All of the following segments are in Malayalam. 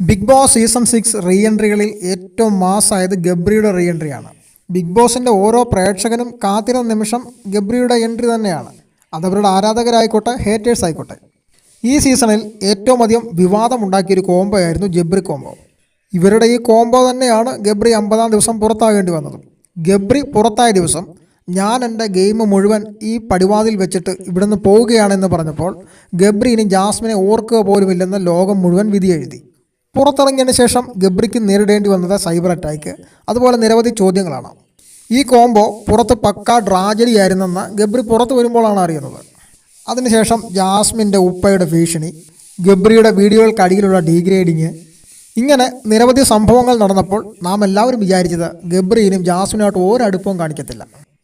Bigg Boss season six re എൻട്രികളിൽ ഏറ്റവും മാസായത് ഗബ്രിയുടെ റീ എൻട്രിയാണ് ബിഗ് ബോസിന്റെ ഓരോ പ്രേക്ഷകനും കാത്തിരുന്ന നിമിഷം ഗബ്രിയുടെ എൻട്രി തന്നെയാണ്. അതവരുടെ ആരാധകരായിക്കോട്ടെ ഹേറ്റേഴ്സ് ആയിക്കോട്ടെ. ഈ സീസണിൽ ഏറ്റവും അധികം വിവാദമുണ്ടാക്കിയൊരു കോംബോ ആയിരുന്നു ജബ്രി കോംബോ ഇവരുടെ ഈ കോംബോ തന്നെയാണ് ഗബ്രി അമ്പതാം ദിവസം പുറത്താകേണ്ടി വന്നത്. ഗബ്രി പുറത്തായ ദിവസം ഞാൻ എന്റെ ഗെയിം മുഴുവൻ ഈ പടിവാതിൽ വെച്ചിട്ട് ഇവിടുന്ന് പോവുകയാണെന്ന് പറഞ്ഞപ്പോൾ ഗബ്രി ഇനി ജാസ്മിനെ ഓർക്കുക പോലുമില്ലെന്ന് ലോകം മുഴുവൻ വിധി എഴുതി പുറത്തിറങ്ങിയതിന് ശേഷം ഗബ്രിക്ക് നേരിടേണ്ടി വന്നത് സൈബർ അറ്റാക്ക്. അതുപോലെ നിരവധി ചോദ്യങ്ങളാണ്. ഈ കോംബോ പുറത്ത് പക്ക ഡ്രാജലി ആയിരുന്നെന്ന് ഗബ്രി പുറത്ത് വരുമ്പോഴാണ് അറിയുന്നത്. അതിനുശേഷം ജാസ്മിന്റെ ഉപ്പയുടെ ഭീഷണി ഗബ്രിയുടെ വീഡിയോകൾക്കടിയിലുള്ള ഡീഗ്രേഡിങ്. ഇങ്ങനെ നിരവധി സംഭവങ്ങൾ നടന്നപ്പോൾ നാം എല്ലാവരും വിചാരിച്ചത് ഗബ്രിയിലും ജാസ്മിനുമായിട്ട് ഒരടുപ്പവും കാണിക്കത്തില്ല.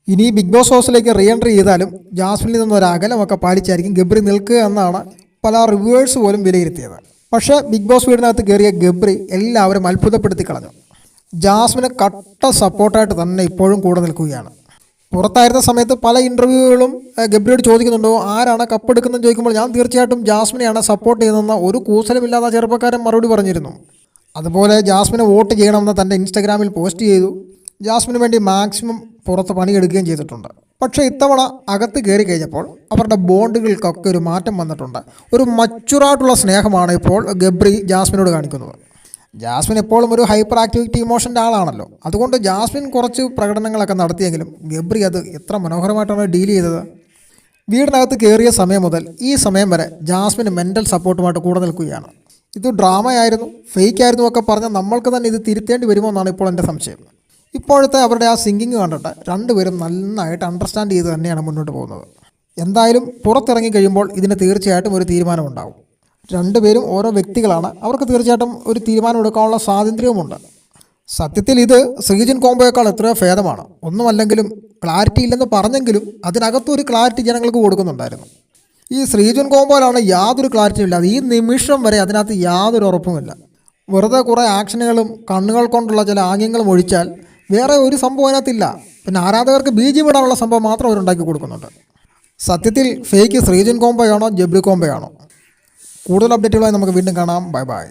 ഇനി ബിഗ് ബോസ് ഹൗസിലേക്ക് റീ എൻട്രി ചെയ്താലും ജാസ്മിനിൽ നിന്നൊരു ഒരു അകലമൊക്കെ പാലിച്ചായിരിക്കും ഗബ്രി നിൽക്കുക എന്നാണ് പല റിവ്യൂവേഴ്സ് പോലും വിലയിരുത്തിയത്. പക്ഷേ ബിഗ് ബോസ് വീടിനകത്ത് കയറിയ ഗബ്രി എല്ലാവരും അത്ഭുതപ്പെടുത്തി കളഞ്ഞു. ജാസ്മിന് കട്ട സപ്പോർട്ടായിട്ട് തന്നെ ഇപ്പോഴും കൂടെ നിൽക്കുകയാണ്. പുറത്തായിരുന്ന സമയത്ത് പല ഇന്റർവ്യൂകളും ഗബ്രിയോട് ചോദിക്കുന്നുണ്ടോ ആരാണ് കപ്പെടുക്കുന്നതെന്ന് ചോദിക്കുമ്പോൾ ഞാൻ തീർച്ചയായിട്ടും ജാസ്മിനെയാണ് സപ്പോർട്ട് ചെയ്യുന്നതെന്ന് ഒരു കൂസലുമില്ലാത്ത ചെറുപ്പക്കാരൻ മറുപടി പറഞ്ഞിരുന്നു. അതുപോലെ ജാസ്മിനെ വോട്ട് ചെയ്യണമെന്ന് തന്റെ ഇൻസ്റ്റഗ്രാമിൽ പോസ്റ്റ് ചെയ്തു. ജാസ്മിന് വേണ്ടി മാക്സിമം പുറത്ത് പണിയെടുക്കുകയും ചെയ്തിട്ടുണ്ട്. പക്ഷേ ഇത്തവണ അകത്ത് കയറി കഴിഞ്ഞപ്പോൾ അവരുടെ ബോണ്ടുകൾക്കൊക്കെ ഒരു മാറ്റം വന്നിട്ടുണ്ട്. ഒരു മച്ചുറായിട്ടുള്ള സ്നേഹമാണ് ഇപ്പോൾ ഗബ്രി ജാസ്മിനോട് കാണിക്കുന്നത്. ജാസ്മിൻ എപ്പോഴും ഒരു ഹൈപ്പർ ആക്ടിവിറ്റി ഇമോഷന്റെ ആളാണല്ലോ. അതുകൊണ്ട് ജാസ്മിൻ കുറച്ച് പ്രകടനങ്ങളൊക്കെ നടത്തിയെങ്കിലും ഗബ്രി അത് എത്ര മനോഹരമായിട്ടാണ് ഡീൽ ചെയ്തത്. വീടിനകത്ത് കയറിയ സമയം മുതൽ ഈ സമയം വരെ ജാസ്മിന് മെന്റൽ സപ്പോർട്ടുമായിട്ട് കൂടെ നിൽക്കുകയാണ്. ഇത് ഡ്രാമയായിരുന്നു ഫേക്ക് ആയിരുന്നു ഒക്കെ പറഞ്ഞാൽ നമ്മൾക്ക് തന്നെ ഇത് തിരുത്തേണ്ടി വരുമോ എന്നാണ് ഇപ്പോൾ എന്റെ സംശയം. ഇപ്പോഴത്തെ അവരുടെ ആ സിംഗിങ് കണ്ടിട്ട് രണ്ടുപേരും നന്നായിട്ട് അണ്ടർസ്റ്റാൻഡ് ചെയ്ത് തന്നെയാണ് മുന്നോട്ട് പോകുന്നത്. എന്തായാലും പുറത്തിറങ്ങി കഴിയുമ്പോൾ ഇതിന് തീർച്ചയായിട്ടും ഒരു തീരുമാനമുണ്ടാവും രണ്ടുപേരും ഓരോ വ്യക്തികളാണ്. അവർക്ക് തീർച്ചയായിട്ടും ഒരു തീരുമാനം എടുക്കാനുള്ള സ്വാതന്ത്ര്യവുമുണ്ട്. സത്യത്തിൽ ഇത് ശ്രീജിൻ കോംബോയേക്കാൾ എത്രയോ ഭേദമാണ്. ഒന്നുമല്ലെങ്കിലും ക്ലാരിറ്റി ഇല്ലെന്ന് പറഞ്ഞെങ്കിലും അതിനകത്തൊരു ക്ലാരിറ്റി ജനങ്ങൾക്ക് കൊടുക്കുന്നുണ്ടായിരുന്നു. ഈ ശ്രീജുൻ കോംബോയിലാണ് യാതൊരു ക്ലാരിറ്റിയും ഇല്ലാതെ ഈ നിമിഷം വരെ അതിനകത്ത് യാതൊരു ഉറപ്പുമില്ല. വെറുതെ കുറേ ആക്ഷനുകളും കണ്ണുകൾ കൊണ്ടുള്ള ചില ആംഗ്യങ്ങളും ഒഴിച്ചാൽ വേറെ ഒരു സംഭവം അതിനകത്തില്ല. പിന്നെ ആരാധകർക്ക് ബീജം ഇടാനുള്ള സംഭവം മാത്രം അവരുണ്ടാക്കി കൊടുക്കുന്നുണ്ട്. സത്യത്തിൽ ഫേക്ക് ശ്രീജൻ കോംബോയാണോ ജബ്രി കോംബോയാണോ കൂടുതൽ അപ്ഡേറ്റുകളായി നമുക്ക് വീണ്ടും കാണാം. Bye bye